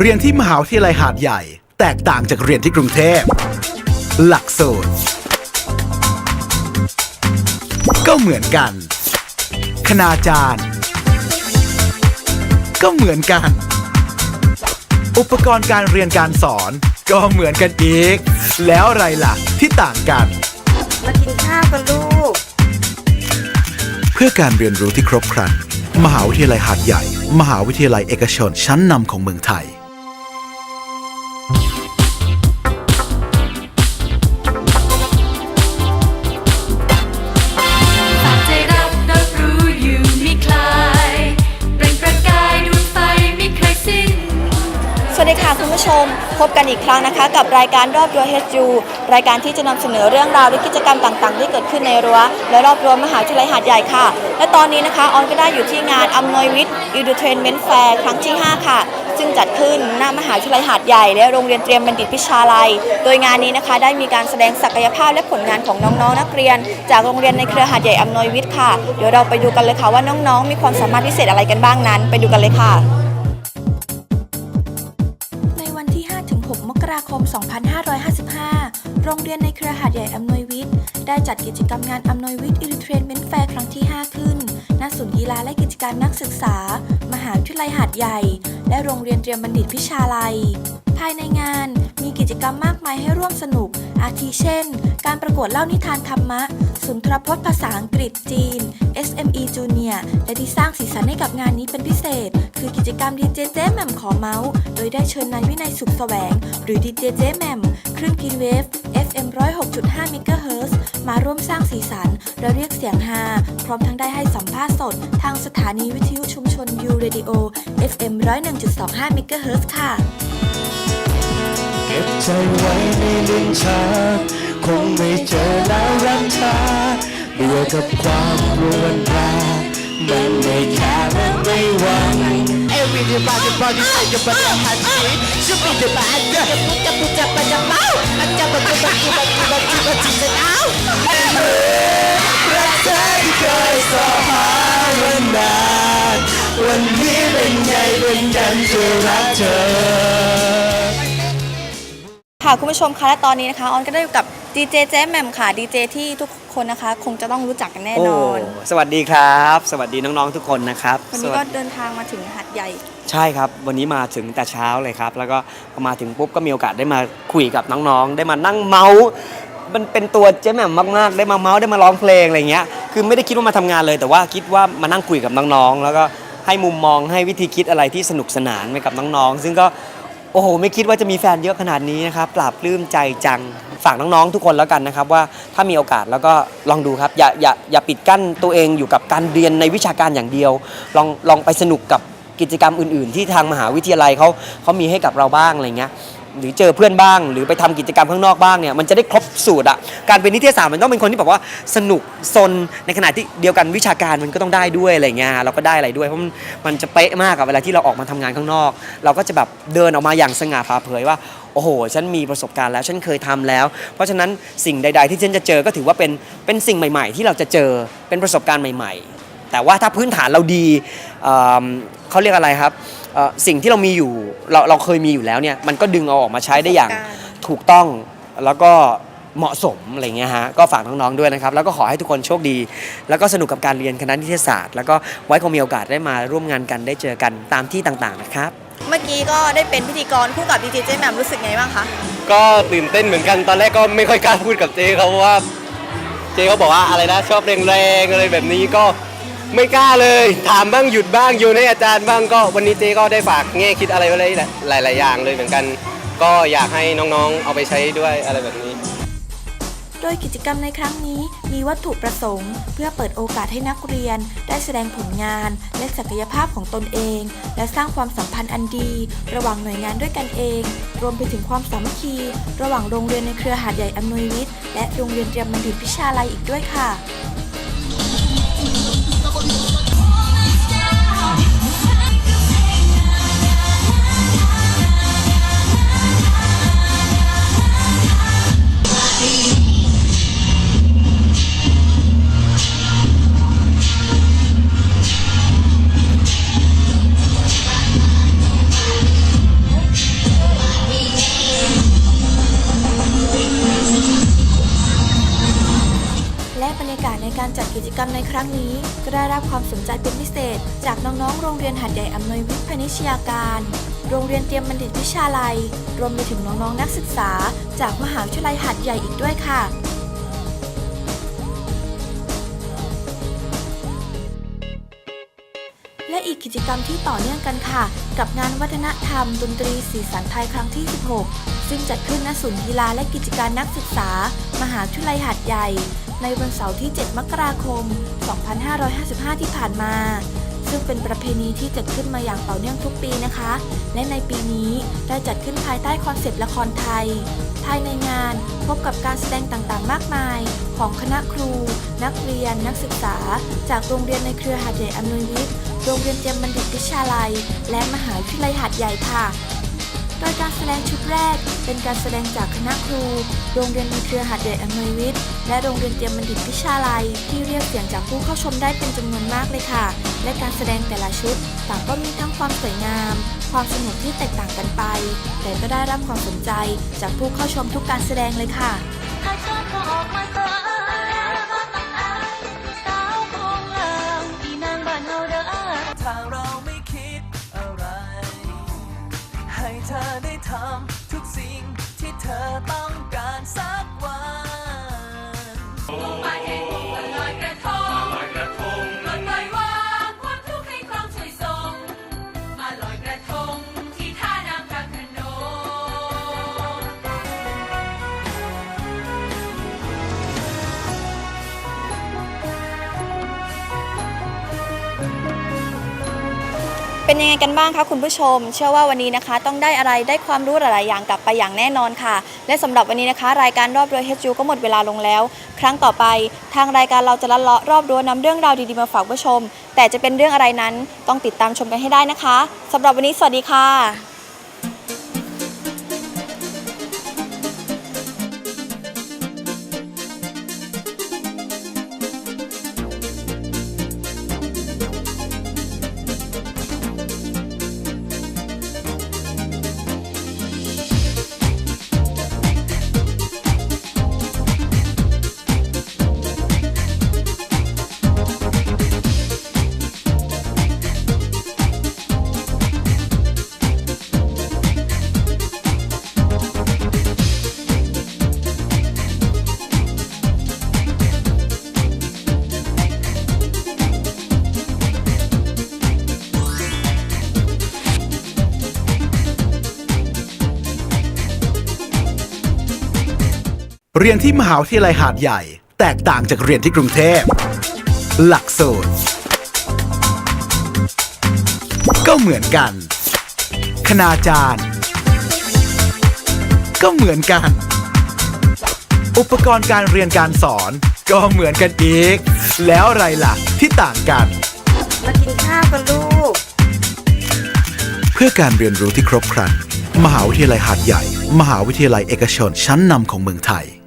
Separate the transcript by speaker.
Speaker 1: เรียนที่มหาวิทยาลัยหาดใหญ่ แตกต่างจากเรียนที่กรุงเทพ หลักสูตร ก็เหมือนกัน คณาจารย์ ก็เหมือนกัน อุปกรณ์การเรียนการสอน ก็เหมือนกันอีก แล้วอะไรล่ะที่ต่างกัน
Speaker 2: มากินข้าวกันลูก
Speaker 1: เพื่อการเรียนรู้ที่ครบครันมหาวิทยาลัยหาดใหญ่ มหาวิทยาลัยเอกชนชั้นนำของเมืองไทย
Speaker 3: กัน
Speaker 2: อีกครั้งนะคะ กับรายการรอบรั้ว HU รายการที่จะนำเสนอเรื่องราวและกิจกรรมต่างๆ ที่เกิดขึ้นในรั้วและรอบรั้วมหาวิทยาลัยหาดใหญ่ค่ะ และตอนนี้นะคะออนก็ได้อยู่ที่งานอำนวยวิทย์ Edutainment Fair ครั้งที่ 5 ค่ะ ซึ่งจัดขึ้นณมหาวิทยาลัยหาดใหญ่ และโรงเรียนเตรียมบัณฑิตพิชาลัย โดยงานนี้นะคะ ได้มีการแสดงศักยภาพและผลงานของน้องๆนักเรียน จากโรงเรียนในเครือหาดใหญ่อำนวยวิทย์ค่ะเดี๋ยวเราไปดูกันเลยค่ะว่าน้องๆ มีความสามารถพิเศษอะไรกันบ้างนั้น ไปดูกันเลยค่ะ 2555 โรงเรียนในเครือหาดใหญ่อำนวยวิทย์ ได้จัดกิจกรรมงานอำนวยวิทย์ Entertainment Fair ครั้งที่ 5 ขึ้น ณ ศูนย์กีฬาและกิจการนักศึกษา มหาวิทยาลัยหาดใหญ่ และโรงเรียนเตรียมบัณฑิตพิชาลัย ภายในงานมีกิจกรรมมากมายให้ร่วมสนุก อาทิเช่น การประกวดเล่านิทานธรรมะ สุนทรพจน์ภาษาอังกฤษจีน SME Junior และที่สร้างสีสันให้กับงานนี้เป็นพิเศษ คือกิจกรรมดีเจเจแหม่มขอเมาส์ โดยได้เชิญนายวินัยสุขแสวง หรือดีเจเจแหม่มคลื่นกินเวฟ FM 106.5 MHz มาร่วมสร้างสีสันและเรียกเสียงฮาพร้อมทั้งได้ให้สัมภาษณ์สด ทางสถานีวิทยุชุมชน U Radio FM 101.25 MHz ค่ะ
Speaker 4: เก็บใจไว้ในลิ้นชัก คงไม่เจอแล้วรักเธอเบื่อกับความรวนรามันไม่แค่และไม่หวัง Everybody body say your better have it Should be the bad girl Puta puta puta mau Aja bagi bagi bagi bagi bagi senau รักเธอที่เคยสอหามานานวันนี้เป็นไงเป็นกันจะรักเธอ
Speaker 2: ค่ะคุณผู้ชมคะและตอนนี้นะคะออนก็ได้อยู่กับ ดีเจเจแหม่มค่ะดีเจที่ทุกคนนะคะ คงจะต้องรู้จักกันแน่นอน
Speaker 5: โสวัสดีครับ สวัสดีน้องๆทุกคนนะครับ
Speaker 2: วัน
Speaker 5: ส
Speaker 2: นี้
Speaker 5: วั
Speaker 2: ก็
Speaker 5: สดี
Speaker 2: เดินทางมาถึงหัดใหญ่
Speaker 5: ใช่ครับ วันนี้มาถึงแต่เช้าเลยครับ แล้วก็พอมาถึงปุ๊บก็มีโอกาสได้มาคุยกับน้องๆ ได้มานั่งเมาส์มันเป็นตัวเจ๊แหม่มมากๆ ได้มาเมาส์ได้มาร้องเพลงอะไรเงี้ย คือไม่ได้คิดว่ามาทำงานเลย แต่ว่าคิดว่ามานั่งคุยกับน้องๆ แล้วก็ให้มุมมองให้วิธีคิดอะไรที่สนุกสนานไปกับน้องๆ ซึ่งก็ โอ้โห ไม่คิดว่าจะมีแฟนเยอะขนาดนี้นะครับปราบปลื้มใจจัง ฝากน้องๆทุกคนแล้วกันนะครับ ว่าถ้ามีโอกาสแล้วก็ลองดูครับ อย่าอย่าอย่าปิดกั้นตัวเองอยู่กับการเรียนในวิชาการอย่างเดียว ลองลองไปสนุกกับกิจกรรมอื่น ๆ ที่ทางมหาวิทยาลัยเขาเขามีให้กับเราบ้างอะไรเงี้ย หรือเจอเพื่อนบ้าง หรือไปทำกิจกรรมข้างนอกบ้างเนี่ยมันจะได้ครบสูตรอะการเป็นนิเทศศาสตร์มันต้องเป็นคนที่แบบว่าสนุกซนในขณะที่เดียวกันวิชาการมันก็ต้องได้ด้วยอะไรเงี้ยเราก็ได้อะไรด้วยเพราะมันจะเป๊ะมากกับเวลาที่เราออกมาทำงานข้างนอก เราก็จะแบบเดินออกมาอย่างสง่าผ่าเผยว่าโอ้โห ฉันมีประสบการณ์แล้ว ฉันเคยทำแล้ว เพราะฉะนั้นสิ่งใด ๆ ที่ฉันจะเจอก็ถือว่าเป็น เป็นสิ่งใหม่ ๆ ที่เราจะเจอ เป็นประสบการณ์ใหม่ ๆ แต่ว่าถ้าพื้นฐานเราดี เอิ่มเขาเรียกอะไรครับเอ่อสิ่งที่เรามีอยู่เราเราเคยมีอยู่แล้วเนี่ยมันก็ดึงเอาออกมาใช้ได้อย่าง
Speaker 2: ประสบการณ์
Speaker 5: ถูกต้องแล้วก็เหมาะสมอะไรเงี้ยฮะก็ฝากน้องๆด้วยนะครับ แล้วก็ขอให้ทุกคนโชคดี แล้วก็สนุกกับการเรียนคณะนิเทศศาสตร์ แล้วก็ไว้คงมีโอกาสได้มาร่วมงานกันได้เจอกันตามที่ต่างๆนะครับ
Speaker 2: เมื่อกี้ก็ได้เป็นพิธีกรคู่กับดีเจเจแหม่มรู้สึกไงบ้างคะ
Speaker 6: ก็ตื่นเต้นเหมือนกันตอนแรกก็ไม่ค่อยกล้าพูดกับเจ๊เขาเพราะว่า เจ๊เขาบอกว่าอะไรนะชอบแรงๆอะไรแบบนี้ก็ ไม่กล้าเลย ถามบ้างหยุดบ้างโยนให้อาจารย์บ้างก็วันนี้เจ๊ก็ได้ฝากแง่คิดอะไรไว้หลาย ๆ อย่างเลยเหมือนกัน ก็อยากให้น้องๆ เอาไปใช้ด้วยอะไรแบบนี้
Speaker 2: โดยกิจกรรมในครั้งนี้มีวัตถุประสงค์ เพื่อเปิดโอกาสให้นักเรียน ได้แสดงผลงาน และศักยภาพของตนเอง และสร้างความสัมพันธ์อันดี ระหว่างหน่วยงานด้วยกันเอง รวมไปถึงความสามัคคี ระหว่างโรงเรียนในเครือหาดใหญ่อำนวยวิทย์และโรงเรียนเตรียมบัณฑิตพิชาลัยอีกด้วยค่ะ ในการจัดกิจกรรมในครั้งนี้ ก็ได้รับความสนใจเป็นพิเศษ จากน้องๆ โรงเรียนหัดใหญ่อำนวยวิทย์พนิชยาการ โรงเรียนเตรียมบัณฑิตวิชาลัย รวมไปถึงน้องๆ นักศึกษา จากมหาวิทยาลัยหัดใหญ่อีกด้วยค่ะและอีกกิจกรรมที่ต่อเนื่องกันค่ะ กับงานวัฒนธรรม ดนตรีสีสันไทยครั้งที่ 16 ซึ่งจัดขึ้นณศูนย์กีฬาและกิจการนักศึกษา มหาวิทยาลัยหาดใหญ่ ในวันเสาร์ที่ 7 มกราคม 2555 ที่ผ่านมา ซึ่งเป็นประเพณีที่จัดขึ้นมาอย่างต่อเนื่องทุกปีนะคะ และในปีนี้ได้จัดขึ้นภายใต้คอนเซปต์ละครไทย ภายในงานพบกับการแสดงต่างๆ มากมาย ของคณะครู นักเรียน นักศึกษา จากโรงเรียนในเครือหาดใหญ่อำนวยวิทย์ โรงเรียนเตรียมบัณฑิตวิชาลัย และมหาวิทยาลัยหาดใหญ่ค่ะโดยการแสดงชุดแรกเป็นการแสดงจากคณะครู โรงเรียนในเครือหาดใหญ่อำนวยวิทย์ และโรงเรียนเตรียมบัณฑิตวิชาลัย ที่เรียกเสียงจากผู้เข้าชมได้เป็นจำนวนมากเลยค่ะ และการแสดงแต่ละชุดต่างก็มีทั้งความสวยงาม ความสนุกที่แตกต่างกันไป แต่ก็ได้รับความสนใจจากผู้เข้าชมทุกการแสดงเลยค่ะ
Speaker 3: ถ้าเรา
Speaker 7: ไม่คิดอะไร ให้เธอได้ทำ ที่เธอต้องการสัก
Speaker 8: เป็นยังไงกันบ้างคะคุณผู้ชม เชื่อว่าวันนี้นะคะ ต้องได้อะไรได้ความรู้หลาย ๆ อย่างกลับไปอย่างแน่นอนค่ะ และสำหรับวันนี้นะคะ รายการรอบรั้ว HU ก็หมดเวลาลงแล้ว ครั้งต่อไป ทางรายการเราจะละเลาะรอบรั้วนำเรื่องราวดี ๆ มาฝากผู้ชม แต่จะเป็นเรื่องอะไรนั้นต้องติดตามชมกันให้ได้นะคะสำหรับวันนี้สวัสดีค่ะ
Speaker 1: เรียนที่มหาวิทยาลัยหาดใหญ่ แตกต่างจากเรียนที่กรุงเทพ หลักสูตร ก็เหมือนกัน คณาจารย์ ก็เหมือนกัน อุปกรณ์การเรียนการสอน ก็เหมือนกันอีก แล้วอะไรล่ะที่ต่างกัน
Speaker 8: มากินข้าวกันลูก
Speaker 1: เพื่อการเรียนรู้ที่ครบครัน มหาวิทยาลัยหาดใหญ่ มหาวิทยาลัยเอกชนชั้นนำของเมืองไทย